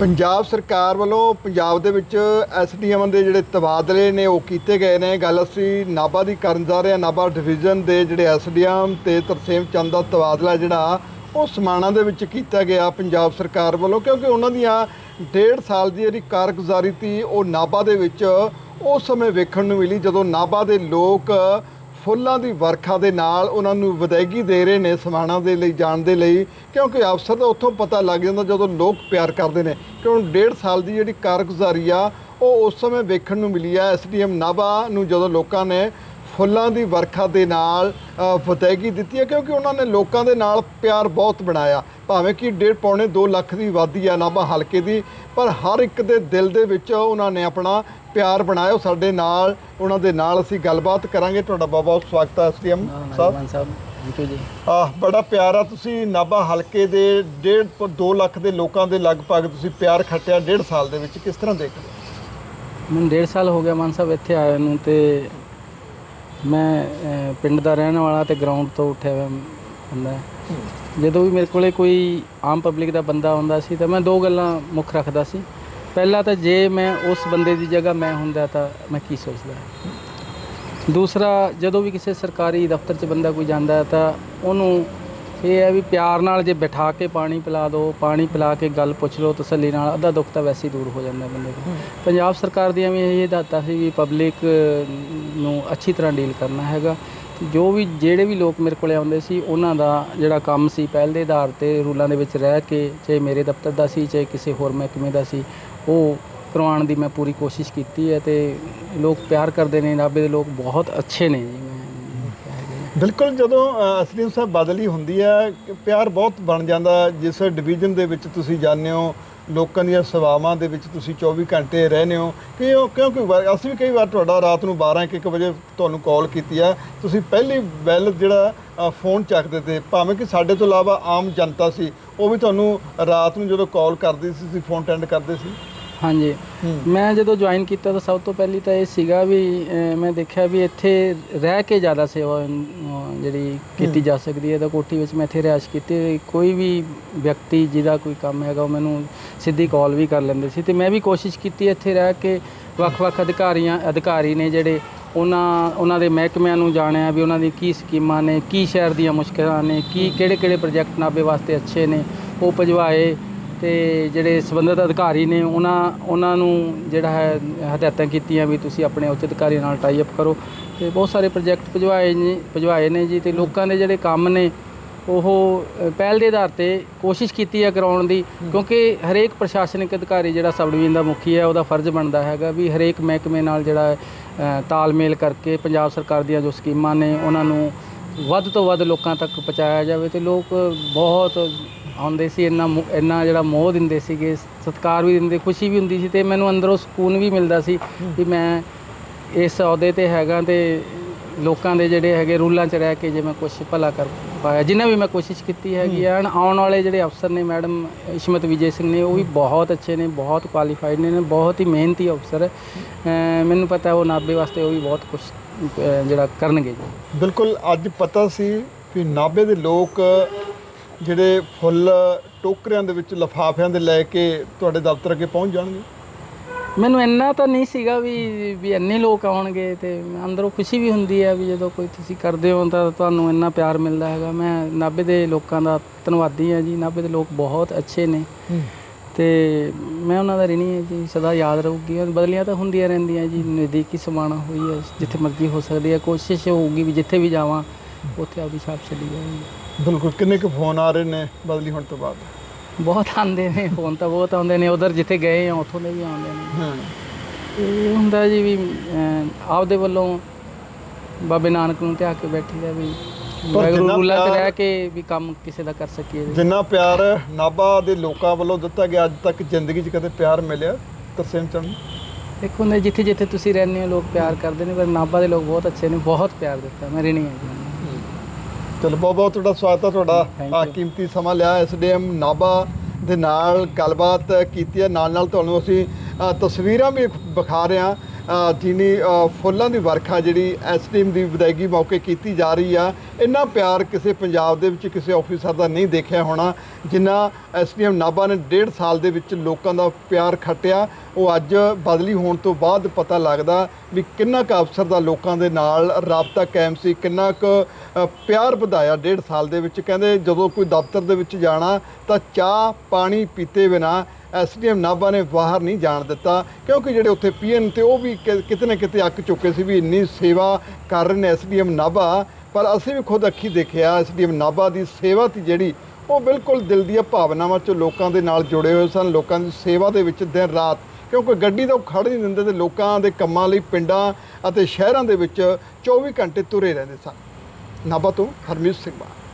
ਪੰਜਾਬ ਸਰਕਾਰ ਵੱਲੋਂ ਪੰਜਾਬ ਦੇ ਵਿੱਚ ਐਸਡੀਐਮ ਦੇ ਜਿਹੜੇ ਤਬਾਦਲੇ ਨੇ ਉਹ ਕੀਤੇ ਗਏ ਨੇ। ਗੱਲ ਅਸੀਂ ਨਾਭਾ ਦੀ ਕਰਨ ਜਾ ਰਹੇ ਹਾਂ। ਨਾਭਾ ਡਿਵੀਜ਼ਨ ਦੇ ਜਿਹੜੇ ਐਸਡੀਐਮ ਤੇ ਤਰਸੇਮ ਚੰਦ ਦਾ ਤਬਾਦਲਾ ਜਿਹੜਾ, ਉਹ ਸਮਾਣਾ ਦੇ ਵਿੱਚ ਕੀਤਾ ਗਿਆ ਪੰਜਾਬ ਸਰਕਾਰ ਵੱਲੋਂ, ਕਿਉਂਕਿ ਉਹਨਾਂ ਦੀਆਂ ਡੇਢ ਸਾਲ ਦੀ ਜਿਹੜੀ ਕਾਰਗੁਜ਼ਾਰੀ ਤੀ ਉਹ ਨਾਭਾ ਦੇ ਵਿੱਚ ਉਸ ਸਮੇਂ ਵੇਖਣ ਨੂੰ ਮਿਲੀ। ਜਦੋਂ ਨਾਭਾ ਦੇ ਲੋਕ ਫੁੱਲਾਂ ਦੀ ਵਰਖਾ ਦੇ ਨਾਲ ਉਹਨਾਂ ਨੂੰ ਵਿਦਾਇਗੀ ਦੇ ਰਹੇ ਨੇ ਸਮਾਣਾ ਦੇ ਲਈ, ਜਾਣ ਦੇ ਲਈ, ਕਿਉਂਕਿ ਅਫਸਰ ਦਾ ਉੱਥੋਂ ਪਤਾ ਲੱਗ ਜਾਂਦਾ ਜਦੋਂ ਲੋਕ ਪਿਆਰ ਕਰਦੇ ਨੇ ਕਿਉਂ ਡੇਢ ਸਾਲ ਦੀ ਜਿਹੜੀ ਕਾਰਗੁਜ਼ਾਰੀ ਆ, ਉਹ ਉਸ ਸਮੇਂ ਵੇਖਣ ਨੂੰ ਮਿਲੀ ਆ। ਐਸਡੀਐਮ ਨਾਭਾ ਨੂੰ ਜਦੋਂ ਲੋਕਾਂ ਨੇ ਫੁੱਲਾਂ ਦੀ ਵਰਖਾ ਦੇ ਨਾਲ ਵਿਦਾਇਗੀ ਦਿੱਤੀ ਹੈ ਕਿਉਂਕਿ ਉਹਨਾਂ ਨੇ ਲੋਕਾਂ ਦੇ ਨਾਲ ਪਿਆਰ ਬਹੁਤ ਬਣਾਇਆ। ਭਾਵੇਂ ਕਿ ਡੇਢ ਪੌਣੇ 2 ਲੱਖ ਦੀ ਆਬਾਦੀ ਆ ਨਾਭਾ ਹਲਕੇ ਦੀ ਪਰ ਹਰ ਇੱਕ ਦੇ ਦਿਲ ਦੇ ਵਿੱਚ ਉਹਨਾਂ ਨੇ ਆਪਣਾ ਪਿਆਰ ਬਣਾਇਆ। ਸਾਡੇ ਨਾਲ ਉਹਨਾਂ ਦੇ ਨਾਲ ਅਸੀਂ ਗੱਲਬਾਤ ਕਰਾਂਗੇ। ਤੁਹਾਡਾ ਬਹੁਤ ਬਹੁਤ ਸਵਾਗਤ ਹੈ ਐਸਡੀਐਮ ਸਾਹਿਬ। ਮਾਨ ਸਾਹਿਬ ਥੈਂਕ ਯੂ ਜੀ। ਆਹ ਬੜਾ ਪਿਆਰਾ ਤੁਸੀਂ ਨਾਭਾ ਹਲਕੇ ਦੇ ਡੇਢ ਤੋਂ 2 ਲੱਖ ਦੇ ਲੋਕਾਂ ਦੇ ਲਗਭਗ ਤੁਸੀਂ ਪਿਆਰ ਖੱਟਿਆ ਡੇਢ ਸਾਲ ਦੇ ਵਿੱਚ। ਕਿਸ ਤਰ੍ਹਾਂ ਦੇਖਦੇ ਹੋ? ਮੈਨੂੰ ਡੇਢ ਸਾਲ ਹੋ ਗਿਆ ਮਾਨ ਸਾਹਿਬ ਇੱਥੇ ਆਇਆ ਨੂੰ ਤੇ ਮੈਂ ਅਹ, ਪਿੰਡ ਦਾ ਰਹਿਣ ਵਾਲਾ ਤੇ ਗਰਾਊਂਡ ਤੋਂ ਉੱਠਿਆ ਹੋਇਆ ਹੁੰਦਾ ਜਦੋਂ ਵੀ ਮੇਰੇ ਕੋਲੇ ਕੋਈ ਆਮ ਪਬਲਿਕ ਦਾ ਬੰਦਾ ਆਉਂਦਾ ਸੀ ਤਾਂ ਮੈਂ ਦੋ ਗੱਲਾਂ ਮੁੱਖ ਰੱਖਦਾ ਸੀ। ਪਹਿਲਾ ਤਾਂ ਜੇ ਮੈਂ ਉਸ ਬੰਦੇ ਦੀ ਜਗ੍ਹਾ ਮੈਂ ਹੁੰਦਾ ਤਾਂ ਮੈਂ ਕੀ ਸੋਚਦਾ। ਦੂਸਰਾ ਜਦੋਂ ਵੀ ਕਿਸੇ ਸਰਕਾਰੀ ਦਫ਼ਤਰ 'ਚ ਬੰਦਾ ਕੋਈ ਜਾਂਦਾ ਹੈ ਤਾਂ ਉਹਨੂੰ ਇਹ ਹੈ ਵੀ ਪਿਆਰ ਨਾਲ ਜੇ ਬਿਠਾ ਕੇ ਪਾਣੀ ਪਿਲਾ ਦਿਓ ਪਾਣੀ ਪਿਲਾ ਕੇ ਗੱਲ ਪੁੱਛ ਲਓ ਤਸੱਲੀ ਨਾਲ ਅੱਧਾ ਦੁੱਖ ਤਾਂ ਵੈਸੇ ਹੀ ਦੂਰ ਹੋ ਜਾਂਦਾ ਬੰਦੇ ਦਾ ਪੰਜਾਬ ਸਰਕਾਰ ਦੀਆਂ ਵੀ ਇਹ ਹਦਾਇਤਾਂ ਸੀ ਵੀ ਪਬਲਿਕ ਨੂੰ ਅੱਛੀ ਤਰ੍ਹਾਂ ਡੀਲ ਕਰਨਾ ਹੈਗਾ। ਜੋ ਵੀ ਜਿਹੜੇ ਵੀ ਲੋਕ ਮੇਰੇ ਕੋਲੇ ਆਉਂਦੇ ਸੀ ਉਹਨਾਂ ਦਾ ਜਿਹੜਾ ਕੰਮ ਸੀ ਪਹਿਲ ਦੇ ਆਧਾਰ ਤੇ ਰੂਲਾਂ ਦੇ ਵਿੱਚ ਰਹਿ ਕੇ ਚਾਹੇ ਮੇਰੇ ਦਫ਼ਤਰ ਦਾ ਸੀ ਚਾਹੇ ਕਿਸੇ ਹੋਰ ਮਹਿਕਮੇ ਦਾ ਸੀ ਉਹ ਕਰਵਾਉਣ ਦੀ ਮੈਂ ਪੂਰੀ ਕੋਸ਼ਿਸ਼ ਕੀਤੀ ਹੈ ਤੇ ਲੋਕ ਪਿਆਰ ਕਰਦੇ ਨੇ ਨਾਭੇ ਦੇ ਲੋਕ ਬਹੁਤ ਅੱਛੇ ਨੇ ਜੀ। ਬਿਲਕੁਲ ਜਦੋਂ ਐਸਡੀਐਮ ਸਾਹਿਬ ਬਦਲੀ ਹੁੰਦੀ ਹੈ, ਪਿਆਰ ਬਹੁਤ ਬਣ ਜਾਂਦਾ ਜਿਸ ਡਿਵੀਜ਼ਨ ਦੇ ਵਿੱਚ ਤੁਸੀਂ ਜਾਂਦੇ ਹੋ, ਲੋਕਾਂ ਦੀਆਂ ਸੇਵਾਵਾਂ ਦੇ ਵਿੱਚ ਤੁਸੀਂ 24 ਘੰਟੇ ਰਹਿੰਦੇ ਹੋ, ਕਿ ਉਹ ਕਿਉਂਕਿ ਵਾਰ- ਅਸੀਂ ਵੀ ਕਈ ਵਾਰ ਤੁਹਾਡਾ ਰਾਤ ਨੂੰ 12 ਇੱਕ ਇੱਕ ਵਜੇ ਤੁਹਾਨੂੰ ਕਾਲ ਕੀਤੀ ਆ ਤੁਸੀਂ ਪਹਿਲੀ ਬੈਲ ਜਿਹੜਾ ਫੋਨ ਚੱਕਦੇ ਤੇ, ਭਾਵੇਂ ਕਿ ਸਾਡੇ ਤੋਂ ਇਲਾਵਾ ਆਮ ਜਨਤਾ ਸੀ, ਉਹ ਵੀ ਤੁਹਾਨੂੰ ਰਾਤ ਨੂੰ ਜਦੋਂ ਕਾਲ ਕਰਦੀ ਸੀ, ਤੁਸੀਂ ਫੋਨ ਅਟੈਂਡ ਕਰਦੇ ਸੀ? ਹਾਂਜੀ। ਮੈਂ ਜਦੋਂ ਜੁਆਇਨ ਕੀਤਾ ਤਾਂ ਸਭ ਤੋਂ ਪਹਿਲੀ ਤਾਂ ਇਹ ਸੀਗਾ ਵੀ ਮੈਂ ਦੇਖਿਆ ਵੀ ਇੱਥੇ ਰਹਿ ਕੇ ਜ਼ਿਆਦਾ ਸੇਵਾ ਜਿਹੜੀ ਕੀਤੀ ਜਾ ਸਕਦੀ ਹੈ ਤਾਂ ਕੋਠੀ ਵਿੱਚ ਮੈਂ ਇੱਥੇ ਰਿਹਾਇਸ਼ ਕੀਤੀ। ਕੋਈ ਵੀ ਵਿਅਕਤੀ ਜਿਹਦਾ ਕੋਈ ਕੰਮ ਹੈਗਾ ਉਹ ਮੈਨੂੰ ਸਿੱਧੀ ਕਾਲ ਵੀ ਕਰ ਲੈਂਦੇ ਸੀ ਤੇ ਮੈਂ ਵੀ ਕੋਸ਼ਿਸ਼ ਕੀਤੀ ਇੱਥੇ ਰਹਿ ਕੇ ਵੱਖ-ਵੱਖ ਅਧਿਕਾਰੀਆਂ ਅਧਿਕਾਰੀ ਨੇ ਜਿਹੜੇ ਉਹਨਾਂ ਉਹਨਾਂ ਦੇ ਮਹਿਕਮਿਆਂ ਨੂੰ ਜਾਣਿਆ ਵੀ ਉਹਨਾਂ ਦੀ ਕੀ ਸਕੀਮਾਂ ਨੇ ਕੀ ਸ਼ਹਿਰ ਦੀਆਂ ਮੁਸ਼ਕਲਾਂ ਨੇ ਕੀ ਕਿਹੜੇ-ਕਿਹੜੇ ਪ੍ਰੋਜੈਕਟ ਨਾਭੇ ਵਾਸਤੇ ਅੱਛੇ ਨੇ ਉਹ ਭਜਵਾਏ। ਤੇ ਜਿਹੜੇ ਸੰਬੰਧਿਤ ਅਧਿਕਾਰੀ ਨੇ ਉਹਨਾਂ ਉਹਨਾਂ ਨੂੰ ਜਿਹੜਾ ਹੈ ਹਦਾਇਤਾਂ ਕੀਤੀਆਂ ਵੀ ਤੁਸੀਂ ਆਪਣੇ ਉੱਚ ਅਧਿਕਾਰੀ ਨਾਲ ਟਾਈ ਅਪ ਕਰੋ। ਤੇ ਬਹੁਤ ਸਾਰੇ ਪ੍ਰੋਜੈਕਟ ਭਜਵਾਏ ਨੇ ਭਜਵਾਏ ਨੇ ਜੀ ਤੇ ਲੋਕਾਂ ਦੇ ਜਿਹੜੇ ਕੰਮ ਨੇ ਉਹ ਪਹਿਲ ਦੇ ਆਧਾਰ ਤੇ ਕੋਸ਼ਿਸ਼ ਕੀਤੀ ਹੈ ਕਰਾਉਣ ਦੀ। ਕਿਉਂਕਿ ਹਰੇਕ ਪ੍ਰਸ਼ਾਸਨਿਕ ਅਧਿਕਾਰੀ ਜਿਹੜਾ ਸਬ ਡਿਵੀਜ਼ਨ ਦਾ ਮੁਖੀ ਹੈ ਉਹਦਾ ਫਰਜ਼ ਬਣਦਾ ਹੈਗਾ ਵੀ ਹਰੇਕ ਮਹਿਕਮੇ ਨਾਲ ਜਿਹੜਾ ਤਾਲਮੇਲ ਕਰਕੇ ਪੰਜਾਬ ਸਰਕਾਰ ਦੀਆਂ ਜੋ ਸਕੀਮਾਂ ਨੇ ਉਹਨਾਂ ਨੂੰ ਵੱਧ ਤੋਂ ਵੱਧ ਲੋਕਾਂ ਤੱਕ ਪਹੁੰਚਾਇਆ ਜਾਵੇ ਤੇ ਲੋਕ ਬਹੁਤ ਆਉਂਦੇ ਸੀ ਇੰਨਾ ਮੋ- ਇੰਨਾ ਜਿਹੜਾ ਮੋਹ ਦਿੰਦੇ ਸੀਗੇ ਸਤਿਕਾਰ ਵੀ ਦਿੰਦੇ ਖੁਸ਼ੀ ਵੀ ਹੁੰਦੀ ਸੀ ਤੇ ਮੈਨੂੰ ਅੰਦਰੋਂ ਸਕੂਨ ਵੀ ਮਿਲਦਾ ਸੀ ਵੀ ਮੈਂ ਇਸ ਅਹੁਦੇ ਤੇ ਹੈਗਾ ਤੇ ਲੋਕਾਂ ਦੇ ਜਿਹੜੇ ਹੈਗੇ ਰੂਲਾਂ 'ਚ ਰਹਿ ਕੇ ਜੇ ਮੈਂ ਕੁਝ ਭਲਾ ਕਰ ਪਾਇਆ ਜਿੰਨਾ ਵੀ ਮੈਂ ਕੋਸ਼ਿਸ਼ ਕੀਤੀ ਹੈਗੀ ਆ ਹੁਣ ਆਉਣ ਵਾਲੇ ਜਿਹੜੇ ਅਫਸਰ ਨੇ ਮੈਡਮ ਇਸ਼ਮਤ ਵਿਜੇ ਸਿੰਘ ਨੇ ਉਹ ਵੀ ਬਹੁਤ ਅੱਛੇ ਨੇ ਬਹੁਤ ਕੁਆਲੀਫਾਈਡ ਨੇ ਬਹੁਤ ਹੀ ਮਿਹਨਤੀ ਅਫਸਰ ਹੈ। ਮੈਨੂੰ ਪਤਾ ਉਹ ਨਾਭੇ ਵਾਸਤੇ ਉਹ ਵੀ ਬਹੁਤ ਕੁਝ ਜਿਹੜਾ ਕਰਨਗੇ। ਜੀ ਬਿਲਕੁਲ ਅੱਜ ਪਤਾ ਸੀ ਕਿ ਨਾਭੇ ਦੇ ਲੋਕ ਜਿਹੜੇ ਫੁੱਲ ਟੋਕਰਿਆਂ ਦੇ ਵਿੱਚ ਲਫਾਫਿਆਂ ਦੇ ਲੈ ਕੇ ਤੁਹਾਡੇ ਦਫ਼ਤਰ ਅੱਗੇ ਪਹੁੰਚ ਜਾਣਗੇ? ਮੈਨੂੰ ਇੰਨਾ ਤਾਂ ਨਹੀਂ ਸੀਗਾ ਵੀ ਵੀ ਇੰਨੇ ਲੋਕ ਆਉਣਗੇ ਤੇ ਅੰਦਰੋਂ ਖੁਸ਼ੀ ਵੀ ਹੁੰਦੀ ਹੈ ਵੀ ਜਦੋਂ ਕੋਈ ਤੁਸੀਂ ਕਰਦੇ ਹੋ ਤਾਂ ਤੁਹਾਨੂੰ ਇੰਨਾ ਪਿਆਰ ਮਿਲਦਾ ਹੈਗਾ। ਮੈਂ ਨਾਭੇ ਦੇ ਲੋਕਾਂ ਦਾ ਧੰਨਵਾਦੀ ਹਾਂ ਜੀ। ਨਾਭੇ ਦੇ ਲੋਕ ਬਹੁਤ ਅੱਛੇ ਨੇ। ਤੇ ਮੈਂ ਉਹਨਾਂ ਦਾ ਰਿਣੀ ਹੈ ਜੀ। ਸਦਾ ਯਾਦ ਰਹੂਗੀ। ਬਦਲੀਆਂ ਤਾਂ ਹੁੰਦੀਆਂ ਰਹਿੰਦੀਆਂ ਜੀ। ਨਜ਼ਦੀਕੀ ਸਮਾਣਾ ਹੋਈ ਹੈ ਜਿੱਥੇ ਮਰਜ਼ੀ ਹੋ ਸਕਦੀ ਹੈ। ਕੋਸ਼ਿਸ਼ ਹੋਊਗੀ ਵੀ ਜਿੱਥੇ ਵੀ ਜਾਵਾਂ ਉੱਥੇ ਆਪਦੀ ਛਾਪ ਚੱਲੀ ਜਾਊਗੀ। ਬਿਲਕੁਲ ਕਿੰਨੇ ਕੁ ਫੋਨ ਆ ਰਹੇ ਨੇ ਬਦਲੀ ਹੋਣ ਤੋਂ ਬਾਅਦ ਬਹੁਤ ਆਉਂਦੇ ਨੇ ਫੋਨ ਤਾਂ ਬਹੁਤ ਆਉਂਦੇ ਨੇ ਉਧਰ ਜਿੱਥੇ ਗਏ ਆ ਉੱਥੋਂ ਦੇ ਵੀ ਆਉਂਦੇ ਨੇ ਹਾਂ ਇਹ ਹੁੰਦਾ ਜੀ ਵੀ ਅਹ, ਆਪਦੇ ਵੱਲੋਂ ਬਾਬੇ ਨਾਨਕ ਨੂੰ ਧਿਆ ਕੇ ਬੈਠੀ ਦਾ ਵੀ ਵਾਹਿਗੁਰੂ ਜਿੰਨਾ ਰੂਲਾਂ 'ਚ ਪਿਆਰ- ਰਹਿ ਕੇ ਵੀ ਕੰਮ ਕਿਸੇ ਦਾ ਕਰ ਸਕੀਏ ਜੀ। ਜਿੰਨਾ ਪਿਆਰ ਨਾਭਾ ਦੇ ਲੋਕਾਂ ਵੱਲੋਂ ਦਿੱਤਾ ਗਿਆ ਅੱਜ ਤੱਕ ਜ਼ਿੰਦਗੀ 'ਚ ਕਦੇ ਪਿਆਰ ਮਿਲਿਆ ਤਰਸੇਮ ਚੰਦ ਨੂੰ? ਇੱਕ ਹੁੰਦਾ ਜਿੱਥੇ ਜਿੱਥੇ ਤੁਸੀਂ ਰਹਿੰਦੇ ਹੋ ਲੋਕ ਪਿਆਰ ਕਰਦੇ ਨੇ ਪਰ ਨਾਭਾ ਦੇ ਲੋਕ ਬਹੁਤ ਅੱਛੇ ਨੇ ਬਹੁਤ ਪਿਆਰ ਦਿੱਤਾ ਮੈਂ ਰਿਣੀ ਹਾਂ ਜੀ ਨੂੰ। ਚਲੋ ਬਹੁਤ ਬਹੁਤ ਤੁਹਾਡਾ ਸਵਾਗਤ ਹੈ ਤੁਹਾਡਾ ਆ. ਕੀਮਤੀ ਸਮਾਂ ਲਿਆ ਐਸਡੀਐਮ ਨਾਭਾ ਦੇ ਨਾਲ ਗੱਲਬਾਤ ਕੀਤੀ ਹੈ ਨਾਲ ਨਾਲ ਤੁਹਾਨੂੰ ਅਸੀਂ ਤਸਵੀਰਾਂ ਵੀ ਵਿਖਾ ਰਹੇ ਹਾਂ ਜਿਨੀ ਫੁੱਲਾਂ ਦੀ ਵਰਖਾ ਜਿਹੜੀ ਐਸਡੀਐਮ ਦੀ ਵਿਦਾਇਗੀ ਮੌਕੇ ਕੀਤੀ ਜਾ ਰਹੀ ਆ, ਇੰਨਾ ਪਿਆਰ ਕਿਸੇ ਪੰਜਾਬ ਦੇ ਵਿੱਚ ਕਿਸੇ ਆਫੀਸਰ ਦਾ ਨਹੀਂ ਦੇਖਿਆ ਹੋਣਾ, ਜਿੰਨਾ ਐਸਡੀਐਮ ਨਾਭਾ ਨੇ ਡੇਢ ਸਾਲ ਦੇ ਵਿੱਚ ਲੋਕਾਂ ਦਾ ਪਿਆਰ ਖੱਟਿਆ, ਉਹ ਅੱਜ ਬਦਲੀ ਹੋਣ ਤੋਂ ਬਾਅਦ ਪਤਾ ਲੱਗਦਾ ਵੀ ਕਿੰਨਾ ਕੁ ਅਫਸਰ ਦਾ ਲੋਕਾਂ ਦੇ ਨਾਲ ਰਾਬਤਾ ਕਾਇਮ ਸੀ, ਕਿੰਨਾ ਕੁ ਪਿਆਰ ਵਧਾਇਆ ਡੇਢ ਸਾਲ ਦੇ ਵਿੱਚ। ਕਹਿੰਦੇ ਜਦੋਂ ਕੋਈ ਦਫ਼ਤਰ ਦੇ ਵਿੱਚ ਜਾਣਾ ਤਾਂ ਚਾਹ ਪਾਣੀ ਪੀਤੇ ਬਿਨਾ ਐਸਡੀਐਮ ਨਾਭਾ ਨੇ ਬਾਹਰ ਨਹੀਂ ਜਾਣ ਦਿੱਤਾ, ਕਿਉਂਕਿ ਜਿਹੜੇ ਉੱਥੇ ਪੀਐਨ ਤੇ ਉਹ ਵੀ ਕਿਤੇ ਨਾ ਕਿਤੇ ਅੱਕ ਚੁੱਕੇ ਸੀ ਵੀ ਇੰਨੀ ਸੇਵਾ ਕਰ ਰਹੇ ਨੇ ਐਸਡੀਐਮ ਨਾਭਾ। ਪਰ ਅਸੀਂ ਵੀ ਖੁਦ ਅੱਖੀ ਦੇਖਿਆ, ਐਸਡੀਐਮ ਨਾਭਾ ਦੀ ਸੇਵਾ ਤੀ ਜਿਹੜੀ, ਉਹ ਬਿਲਕੁਲ ਦਿਲ ਦੀਆਂ ਭਾਵਨਾਵਾਂ ਚ ਲੋਕਾਂ ਦੇ ਨਾਲ ਜੁੜੇ ਹੋਏ ਸਨ, ਲੋਕਾਂ ਦੀ ਸੇਵਾ ਦੇ ਵਿੱਚ ਦਿਨ ਰਾਤ। ਕਿਉਂਕਿ ਗੱਡੀ ਤਾਂ ਉਹ ਖੜ ਨਹੀਂ ਦਿੰਦੇ ਤੇ ਲੋਕਾਂ ਦੇ ਕੰਮਾਂ ਲਈ ਪਿੰਡਾਂ ਅਤੇ ਸ਼ਹਿਰਾਂ ਦੇ ਵਿੱਚ 24 ਘੰਟੇ ਤੁਰੇ ਰਹਿੰਦੇ ਸਨ। ਨਾਭਾ ਤੋਂ ਹਰਮੀਤ ਸਿੰਘ ਮਾਨ